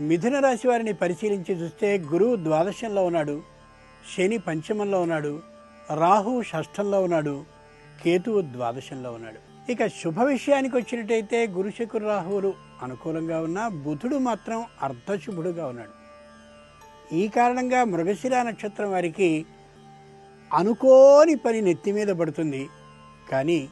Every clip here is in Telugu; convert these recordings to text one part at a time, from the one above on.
మిథున రాశి వారిని పరిశీలించి చూస్తే గురువు ద్వాదశంలో ఉన్నాడు శని పంచమంలో ఉన్నాడు రాహు షష్ఠంలో ఉన్నాడు కేతువు ద్వాదశంలో ఉన్నాడు. ఇక శుభ విషయానికి వచ్చినట్టయితే గురుశకురు రాహువులు అనుకూలంగా ఉన్న బుధుడు మాత్రం అర్ధశుభుడుగా ఉన్నాడు. ఈ కారణంగా మృగశిర నక్షత్రం వారికి అనుకోని పని నెత్తి మీద పడుతుంది. కానీ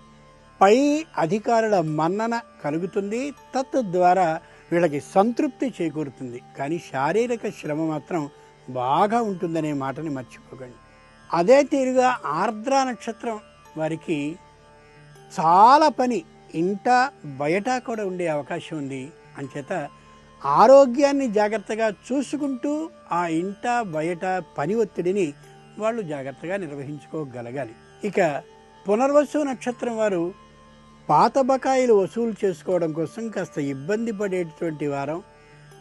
పై అధికారుల మన్నన కలుగుతుంది. తత్ ద్వారా వీళ్ళకి సంతృప్తి చేకూరుతుంది. కానీ శారీరక శ్రమ మాత్రం బాగా ఉంటుందనే మాటని మర్చిపోకండి. అదే తీరుగా ఆర్ద్ర నక్షత్రం వారికి చాలా పని ఇంట బయట కూడా ఉండే అవకాశం ఉంది. అంచేత ఆరోగ్యాన్ని జాగ్రత్తగా చూసుకుంటూ ఆ ఇంట బయట పని ఒత్తిడిని వాళ్ళు జాగ్రత్తగా నిర్వహించుకోగలగాలి. ఇక పునర్వసు నక్షత్రం వారు పాత బకాయిలు వసూలు చేసుకోవడం కోసం కాస్త ఇబ్బంది పడేటటువంటి వారం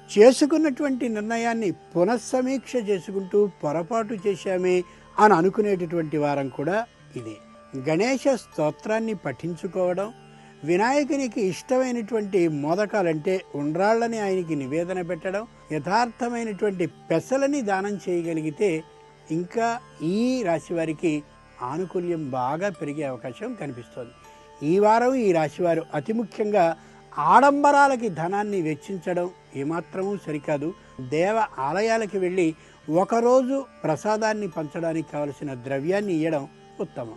చేసుకున్నటువంటి నిర్ణయాన్ని పునఃసమీక్ష చేసుకుంటూ పొరపాటు చేశామే అని అనుకునేటటువంటి వారం కూడా ఇది. గణేష స్తోత్రాన్ని పఠించుకోవడం వినాయకునికి ఇష్టమైనటువంటి మోదకాలంటే ఉండ్రాళ్ళని ఆయనకి నివేదన పెట్టడం యథార్థమైనటువంటి పెసలని దానం చేయగలిగితే ఇంకా ఈ రాశి వారికి ఆనుకూల్యం బాగా పెరిగే అవకాశం కనిపిస్తోంది. ఈ వారం ఈ రాశివారు అతి ముఖ్యంగా ఆడంబరాలకి ధనాన్ని వెచ్చించడం ఏమాత్రమూ సరికాదు. దేవ ఆలయాలకి వెళ్ళి ఒకరోజు ప్రసాదాన్ని పంచడానికి కావలసిన ద్రవ్యాన్ని ఇవ్వడం ఉత్తమం.